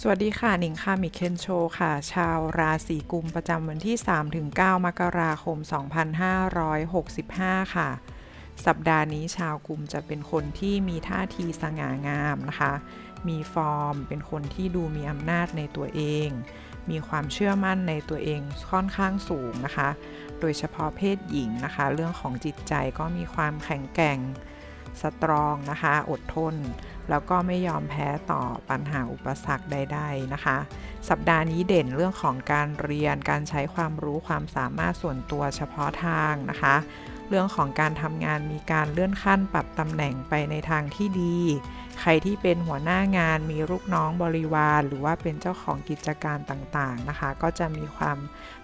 สวัสดีค่ะ หนิงค่ะ มิเคนโชค่ะ ชาวราศีกุมประจำวันที่ 3-9 มกราคม 2565 ค่ะ สัปดาห์นี้ชาวกุมจะเป็นคนที่มีท่าทีสง่างามนะคะ มีฟอร์ม เป็นคนที่ดูมีอำนาจในตัวเอง มีความเชื่อมั่นในตัวเองค่อนข้างสูงนะคะ โดยเฉพาะเพศหญิงนะคะ เรื่องของจิตใจก็มีความแข็งแกร่ง สตรองนะคะ อดทน แล้วก็ไม่ยอมแพ้ต่อปัญหาอุปสรรคใด ๆนะคะ สัปดาห์นี้เด่นเรื่องของการเรียน การใช้ความรู้ความสามารถส่วนตัวเฉพาะทางนะคะ เรื่องของการทำงานมีการเลื่อนขั้นปรับตำแหน่งไปในทางที่ดี ใครที่เป็นหัวหน้างานมีลูกน้องบริวาร หรือว่าเป็นเจ้าของกิจการต่างๆนะคะ ก็จะมีความ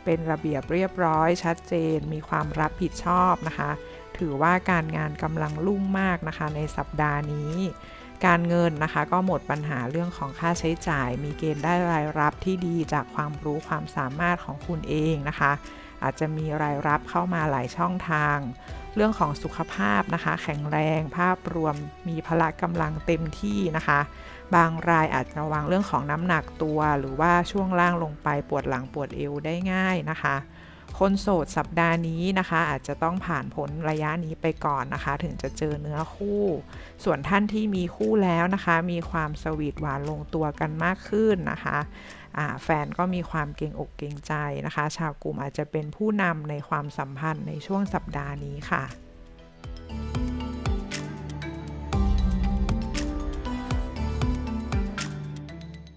เป็นระเบียบเรียบร้อย ชัดเจน มีความรับผิดชอบนะคะ ถือว่าการงานกำลังรุ่งมากนะคะ ในสัปดาห์นี้ การเงินนะคะก็หมดปัญหาเรื่องของค่าใช้จ่าย มีเกณฑ์ได้รายรับที่ดีจากความรู้ความสามารถของคุณเองนะคะ อาจจะมีรายรับเข้ามาหลายช่องทาง เรื่องของสุขภาพนะคะ แข็งแรงภาพรวมมีพละกำลังเต็มที่นะคะ บางรายอาจจะระวังเรื่องของน้ำหนักตัว หรือว่าช่วงล่างลงไปปวดหลังปวดเอวได้ง่ายนะคะ คนโสดสัปดาห์นี้นะคะ อาจจะต้องผ่านพ้นระยะนี้ไปก่อนนะคะ ถึงจะเจอเนื้อคู่ ส่วนท่านที่มีคู่แล้วนะคะ มีความสวีทหวานลงตัวกันมากขึ้นนะคะแฟนก็มีความเกรงอกเกรงใจนะคะ ชาวกลุ่มอาจจะเป็นผู้นำในความสัมพันธ์ในช่วงสัปดาห์นี้ค่ะ